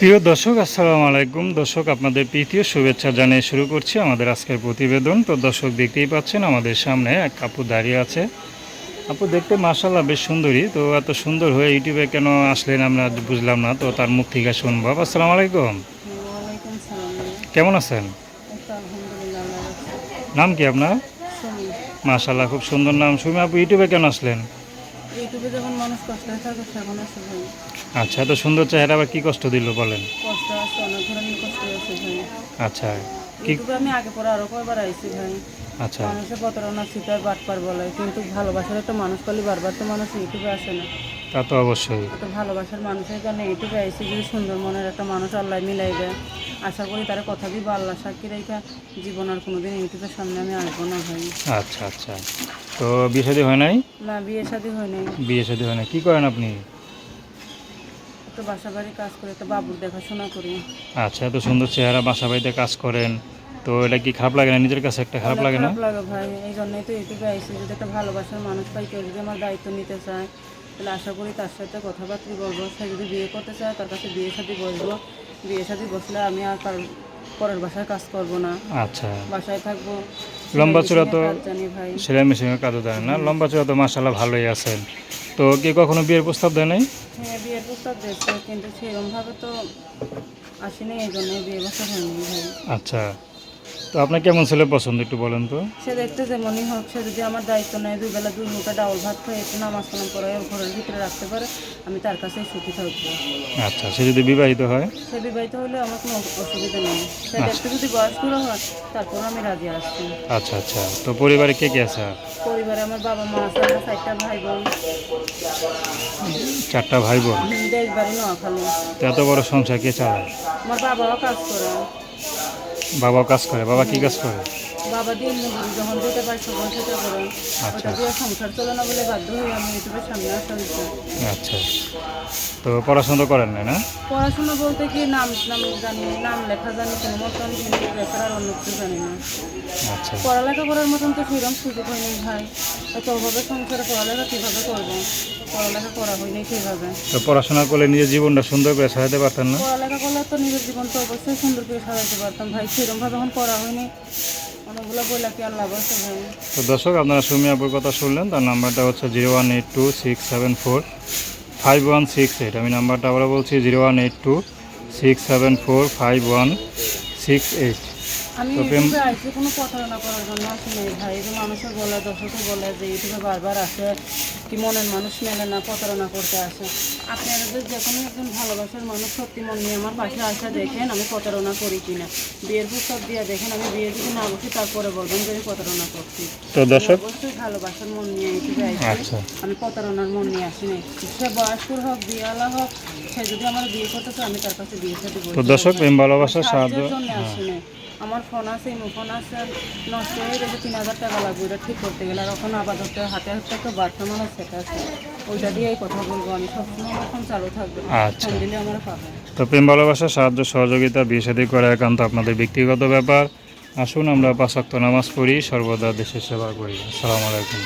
প্রিয় দর্শক আসসালামু আলাইকুম। দর্শক আপনাদের প্রীতীয় শুভেচ্ছা জানিয়ে শুরু করছি আমাদের আজকের প্রতিবেদন। তো দর্শক দেখতেই পাচ্ছেন আমাদের সামনে এক আপু দাঁড়িয়ে আছে। আপু দেখতে মার্শাল্লাহ বেশ সুন্দরী। তো এত সুন্দর হয়ে ইউটিউবে কেন আসলেন আমরা বুঝলাম না তো তার মুখ থেকে শুনব। আসসালামু আলাইকুম। কেমন আছেন। নাম কি আপনার? শুনি মার্শাল্লাহ খুব সুন্দর নাম। সুমি আপু ইউটিউবে কেন আসলেন? ইউটিউবে যখন মানুষ কষ্ট হয় থাকে তখন আসে ভাই আচ্ছা এত সুন্দর চেহারা আবার কি কষ্ট দিল বলেন? কষ্ট আছে অনেক ধরনের কষ্ট আছে ভাই। আচ্ছা ইউটিউবে আমি আগে পরে আরও কয়বার আইছি ভাই। আচ্ছা। মানুষের প্রতারণা সিটার বাটপার বলে কিন্তু ভালোবাসার একটা মানুষ পালি বারবার তো মানুষ ইউটিউবে আসে না। তা তো অবশ্যই। এত ভালোবাসার মানুষের কারণে ইউটিউবে আইসি যদি সুন্দর মনের একটা মানুষ আল্লাহ মিলাই দেয় আশা করি তার কথা দিব আল্লাহ সাক্ষী রেখা জীবন আর কোনোদিন ইউটিউবের সামনে আমি আসব না ভাই। আচ্ছা আচ্ছা। তো বিয়ে শাদী হয় নাই? না বিয়ে শাদী হয় নাই। বিয়ে শাদী হয় নাই। কী করেন আপনি? একটু বাসা বাড়ি কাজ করে একটা বাবুর দেখাশোনা করি। আচ্ছা এত সুন্দর চেহারা বাসা বাড়িতে কাজ করেন। তো এটা কি খারাপ লাগে না? নিজের কাছে একটা খারাপ লাগে না? খারাপ লাগে ভাই। এই জন্যই তো ইউটিউবে আইসি যদি একটা ভালোবাসার মানুষ পাই কেউ যদি আমার দায়িত্ব নিতে চায় তাহলে আশা করি তার সাথে কথাবার্তা বলব। সে যদি বিয়ে করতে চায় তার কাছে বিয়ে সাথে বসবো। বিয়ে সাথে বসলে আমি আর কার পরের বাসায় কাজ করব না। আচ্ছা। বাসায় থাকব। লম্বা চূড়া তো কাজ জানি ভাই। সেলাই মেশিনের কাজও দেয় না। লম্বা চূড়া তো মাসাল্লাহ ভালোই আছেন তো কি কখনো বিয়ের প্রস্তাব দেয় নাই? হ্যাঁ বিয়ের প্রস্তাব দিচ্ছে কিন্তু সেরকমভাবে তো আসেনি এই জন্য বিয়ে বসা হয়নি আচ্ছা। তো আপনার কেমন ছেলে পছন্দ একটু বলেন তো? সে দেখতে যেমনই হোক সে যদি আমার দায়িত্ব নেয় দুই বেলা দুই মুখে ডাউল ভাত খায় একটু নামাজ কালাম করে ওর ঘরের ভিতরে রাখতে পারে আমি তার কাছেই সুখী থাকব। আচ্ছা সে যদি বিবাহিত হয়? সে বিবাহিত হলে আমার কোনো অসুবিধা নেই। সে দেখতে যদি বয়স্করা হয় তারপর আমি রাজি আসছি আচ্ছা আচ্ছা। তো পরিবারে কে কে আছে? পরিবারে আমার বাবা মা আছে আমার চারটা ভাই বোন। চারটা ভাই বোন? দেশ বাড়ি নোয়াখালী এত বড় সংসার কে চালায়? আমার বাবাও কাজ করে। বাবাও কাজ করে বাবা কি কাজ করে? বাবা দিন মজুরি যখন দিতে পারে তখন সেটা করে। আচ্ছা। ওটা দিয়ে সংসার চলে না বলে বাধ্য হয়ে আমি ইউটিউবের সামনে আসা হয়েছে আচ্ছা। তো পড়াশোনা করেন না না? পড়াশোনা বলতে কি নাম নাম জানি নাম লেখা জানি কোনো মতন কিন্তু এছাড়া আর অন্য কিছু জানি না। আচ্ছা। পড়ালেখা করার মতন তো সেরকম সুযোগ হয়নি ভাই। এত অভাবে সংসারে পড়ালেখা কীভাবে করব? পড়ালেখা করা হয়নি সেভাবে তো পড়াশোনা করলে নিজের জীবনটা সুন্দর করে সাজাতে পারতেন না? পড়ালেখা করলে তো নিজের জীবন তো অবশ্যই সুন্দর করে সাজাতে পারতাম ভাই। সেরকমভাবে এখন করা হয়নি তো দর্শক, আপনারা সুমি আপুর কথা শুনলেন, তার নাম্বারটা হচ্ছে zero one eight two six seven four five one six eight. আমি নাম্বারটা আবার বলছি, zero one eight two six seven four five one six eight. আমি ইউটিউবে আইসি কোনো প্রতারণা করার জন্য আসি নাই ভাই। এই মানুষের বলে দর্শকে বলে যে ইউটিউবে বারবার আসে কি মনের মানুষ মেলে না প্রতারণা করতে আসে। আপনারা যে কোনো একজন ভালোবাসার মানুষ সত্যি মন নিয়ে আমার পাশে আসা দেখেন আমি প্রতারণা করি কিনা। বিয়ের প্রস্তাব দিয়ে দেখেন আমি বিয়ে যদি না বসি তারপরে বলবেন যে আমি প্রতারণা করছি। তো দর্শক অবশ্যই ভালোবাসার মন নিয়ে ইউটিউবে আইসি আচ্ছা। আমি প্রতারণার মন নিয়ে আসি নাই। সে বয়স্কর হোক বিয়ালা হোক সে যদি আমার বিয়ে করতে আমি তার কাছে বিয়ে সাথে তো দর্শক প্রেম ভালোবাসার সাহায্য আসি নাই। আমার ফোন আছে ইমো ফোন আছে নষ্ট হয়ে গেছে তিন হাজার টাকা লাগবে ওটা ঠিক করতে গেলে। আর এখন আপাতত হাতে হাতে একটা আমার সেটা আছে ওইটা দিয়েই কথা বলব আমি। সবসময় আমার ফোন চালু থাকবে আচ্ছা। ফোন দিলে আমার পাবে। তো প্রেম ভালোবাসা সাহায্য সহযোগিতা বিয়ে শাদী করা একান্ত আপনাদের ব্যক্তিগত ব্যাপার। আসুন আমরা পাশাক্ত নামাজ পড়ি সর্বদা দেশের সেবা করি। আসসালামু আলাইকুম।